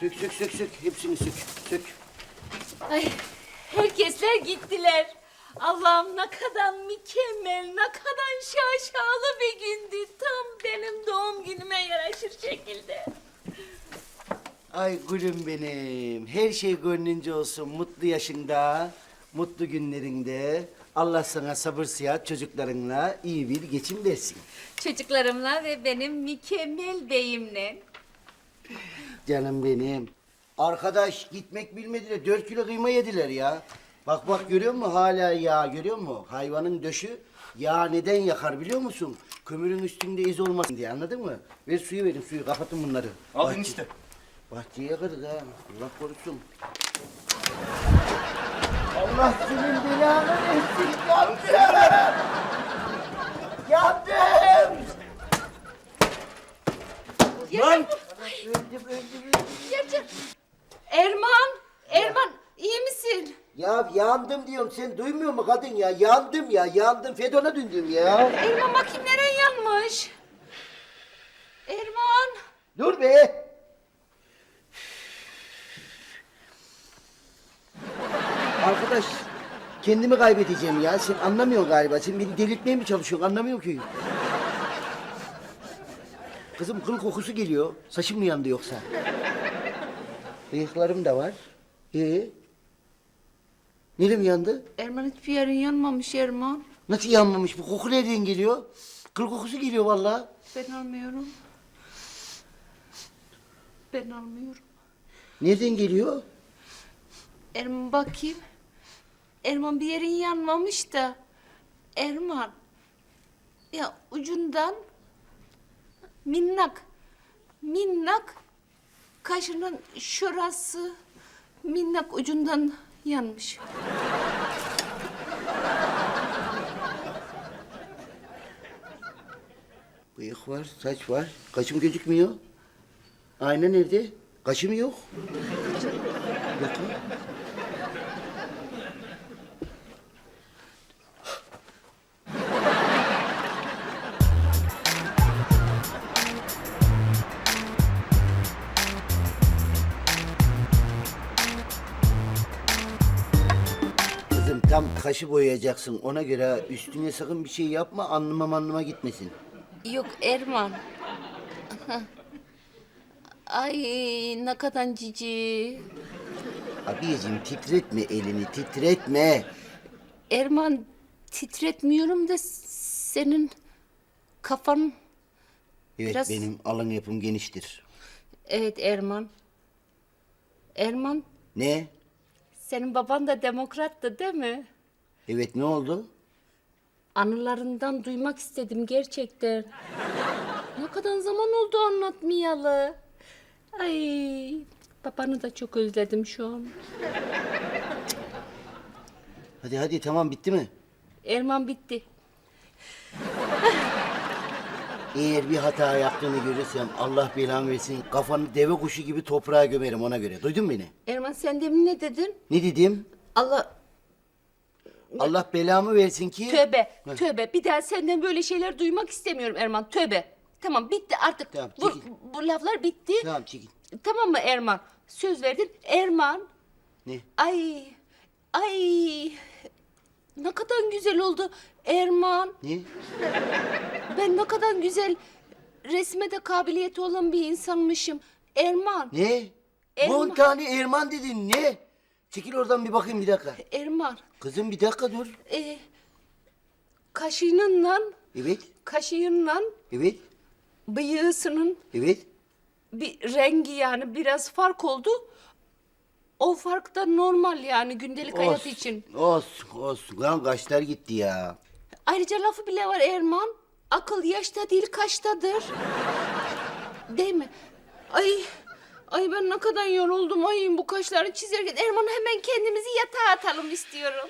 Sök sök sök sök. Hepsini sök. Sök. Ay, herkesler gittiler. Allah'ım ne kadar mükemmel, ne kadar şaşalı bir gündü. Tam benim doğum günüme yaraşır şekilde. Ay gülüm benim. Her şey gönlünce olsun. Mutlu yaşında, mutlu günlerinde. Allah sana sabır sıhhat çocuklarınla iyi bir geçim versin. Çocuklarımla ve benim mükemmel beyimle. Canım benim. Arkadaş gitmek bilmediler. Dört kilo kıyma yediler ya. Bak bak görüyor musun hala yağ görüyor musun? Hayvanın döşü yağ neden yakar biliyor musun? Kömürün üstünde iz olmasın diye anladın mı? Ver suyu verin suyu kapatın bunları. Al Bahçe- enişte. Bahçeye yakarız ha. Allah korusun. Allah senin belanı versin. Yandım. Yandım. Lan! Öldüm öldüm öldüm. Gerçek. Erman, Erman iyi misin? Ya yandım diyorum sen duymuyor mu kadın ya? Yandım ya yandım Fedon'a döndüm ya. Erman bakayım nereye yanmış? Erman. Dur be. Arkadaş kendimi kaybedeceğim ya. Sen anlamıyorsun galiba. Sen beni delirtmeye mi çalışıyorsun? Anlamıyorum ki. Kızım kıl kokusu geliyor. Saçım mı yandı yoksa? Bıyıklarım da var. Ee? Nerem yandı? Erman hiçbir yerin yanmamış Erman. Nasıl yanmamış? Bu koku nereden geliyor? Kıl kokusu geliyor vallahi. Ben almıyorum. Ben almıyorum. Nereden geliyor? Erman bakayım. Erman bir yerin yanmamış da. Erman. Ya ucundan minnak. Minnak. Kaşının şurası minnak ucundan yanmış. Bıyık var, saç var. Kaşım gözükmüyor. Ayna nerede? Kaşım yok. Bakın. Tam kaşı boyayacaksın. Ona göre üstüne sakın bir şey yapma. Anlıma manlıma gitmesin. Yok Erman. Ay ne kadar cici. Abiyeciğim titretme elini, titretme. Erman titretmiyorum da senin kafan... Evet Biraz- benim alın yapım geniştir. Evet Erman. Erman Ne? Senin baban da demokrattı değil mi? Evet ne oldu? Anılarından duymak istedim gerçekten. ne kadar zaman oldu anlatmayalı. Ay babanı da çok özledim şu an. Hadi hadi tamam bitti mi? Erman bitti. Eğer bir hata yaptığını görürsem Allah belanı versin kafanı deve kuşu gibi toprağa gömerim ona göre. Duydun mu beni? Erman sen demin ne dedin? Ne dedim? Allah Allah belamı versin ki... tövbe tövbe bir daha senden böyle şeyler duymak istemiyorum Erman tövbe. Tamam bitti artık. Tamam, bu, çekil. bu laflar bitti. Tamam çekil. Tamam mı Erman? Söz verdin. Erman. Ne? Ay. Ay. Ne kadar güzel oldu Erman. Ne? Ben ne kadar güzel resme de kabiliyeti olan bir insanmışım. Erman. Ne? Erman. On tane Erman dedin ne? Çekil oradan bir bakayım bir dakika. Erman. Kızım bir dakika dur. E, kaşığınla, Evet, kaşığınla evet, bıyığısının evet. bir rengi yani biraz fark oldu. O fark da normal yani gündelik hayat Olsun, için. Olsun, olsun. Lan kaşlar gitti ya. Ayrıca lafı bile var Erman. Akıl yaşta değil kaçtadır. Değil mi? Ay, ay ben ne kadar yoruldum. Ay bu kaşları çizerken Erman hemen kendimizi yatağa atalım istiyorum.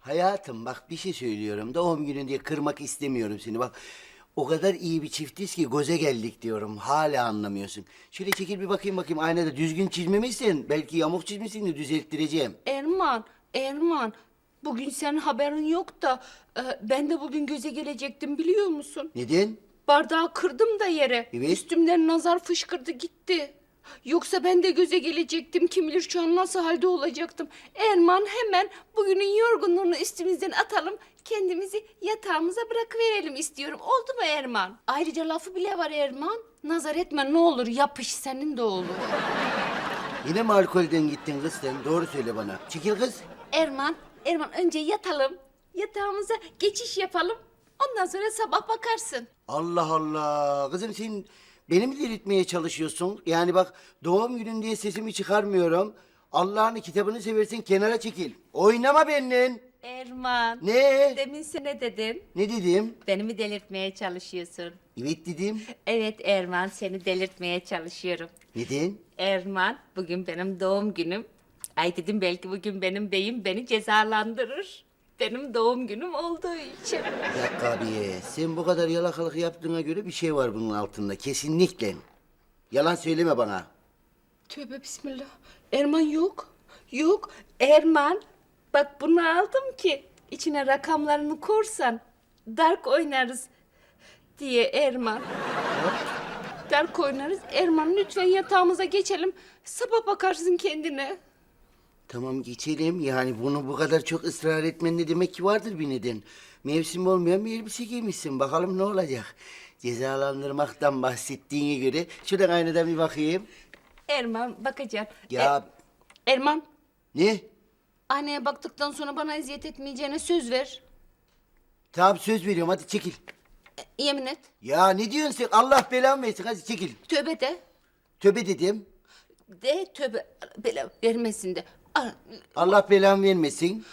Hayatım bak bir şey söylüyorum. Doğum günün diye kırmak istemiyorum seni. Bak o kadar iyi bir çiftiz ki göze geldik diyorum. Hala anlamıyorsun. Şöyle çekil bir bakayım bakayım aynada düzgün çizmemişsin. Belki yamuk çizmişsin de düzelttireceğim. Erman, Erman. Bugün senin haberin yok da e, ben de bugün göze gelecektim biliyor musun? Neden? Bardağı kırdım da yere. Evet. Üstümden nazar fışkırdı gitti. Yoksa ben de göze gelecektim. Kim bilir şu an nasıl halde olacaktım. Erman hemen bugünün yorgunluğunu üstümüzden atalım. Kendimizi yatağımıza bırakıverelim istiyorum. Oldu mu Erman? Ayrıca lafı bile var Erman. Nazar etme ne olur yapış senin de olur. Yine mi alkolden gittin kız sen? Doğru söyle bana. Çekil kız. Erman, Erman önce yatalım. Yatağımıza geçiş yapalım. Ondan sonra sabah bakarsın. Allah Allah. Kızım sen beni mi delirtmeye çalışıyorsun? Yani bak doğum günün diye sesimi çıkarmıyorum. Allah'ın kitabını seversen kenara çekil. Oynama benimle. Erman. Ne? Demin sen ne dedin? Ne dedim? Beni mi delirtmeye çalışıyorsun? Evet dedim. Evet Erman seni delirtmeye çalışıyorum. Neden? Erman bugün benim doğum günüm. Ay dedim belki bugün benim beyim beni cezalandırır. Benim doğum günüm olduğu için. Dakika abiye. Sen bu kadar yalakalık yaptığına göre bir şey var bunun altında. Kesinlikle. Yalan söyleme bana. Tövbe bismillah. Erman yok. Yok. Erman bak bunu aldım ki içine rakamlarını korsan dark oynarız diye Erman. dark oynarız. Erman lütfen yatağımıza geçelim. Sabah bakarsın kendine. Tamam geçelim. Yani bunu bu kadar çok ısrar etmen ne demek ki vardır bir neden. Mevsim olmayan bir elbise giymişsin. Bakalım ne olacak. Cezalandırmaktan bahsettiğine göre şuradan aynadan bir bakayım. Erman bakacaksın. Ya E- Erman ne? aynaya baktıktan sonra bana eziyet etmeyeceğine söz ver. Tamam söz veriyorum hadi çekil. E, yemin et. Ya ne diyorsun sen? Allah belanı versin hadi çekil. Tövbe de. Töbe dedim. De tövbe bela vermesin de. Allah belanı vermesin.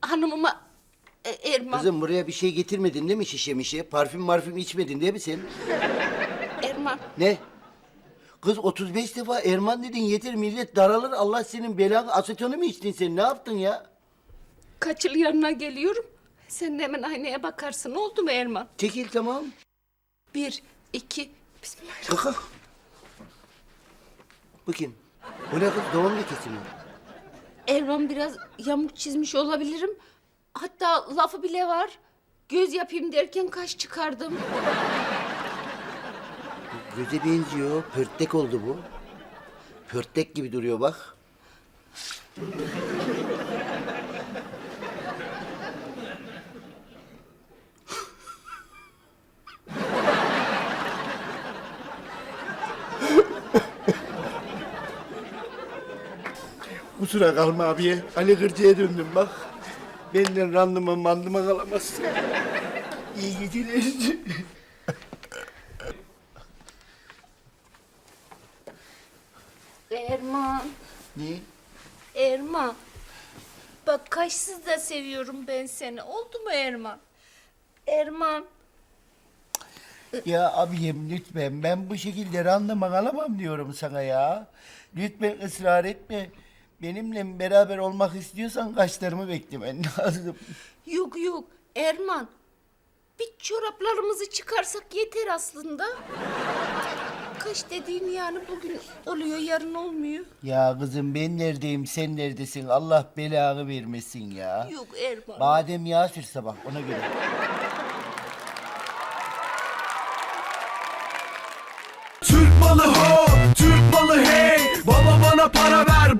hanımıma e, Erman. Kızım buraya bir şey getirmedin değil mi şişe mişe? Parfüm marfüm içmedin değil mi sen? Erman. Ne? Kız 35 defa Erman dedin yeter millet daralır. Allah senin belanı asetonu mu içtin sen? Ne yaptın ya? Kaç yıl yanına geliyorum. Sen de hemen aynaya bakarsın. Oldu mu Erman? Çekil tamam. Bir, iki, bismillah. Bu kim? Bu ne kız? Doğum lekesi mi? Erman biraz yamuk çizmiş olabilirim. Hatta lafı bile var. Göz yapayım derken kaş çıkardım. Göze benziyor. Pörtlek oldu bu. Pörtlek gibi duruyor bak. Kusura kalma abiye. Ali Kırca'ya döndüm bak. Benden randıma mandıma kalamazsın. İyi geceler. Erman, ne? Erman. Bak kaşsız da seviyorum ben seni. Oldu mu Erman? Erman. Ya abiyim lütfen ben bu şekilde randıman alamam diyorum sana ya. Lütfen ısrar etme. Benimle beraber olmak istiyorsan kaşlarımı beklemen lazım. Yok yok Erman. Bir çoraplarımızı çıkarsak yeter aslında. Kaş dediğin yani bugün oluyor yarın olmuyor. Ya kızım ben neredeyim sen neredesin Allah belanı vermesin ya. Yok Erman. Badem yağı sür sabah ona göre. Türk malı ho, Türk malı hey Baba bana para ver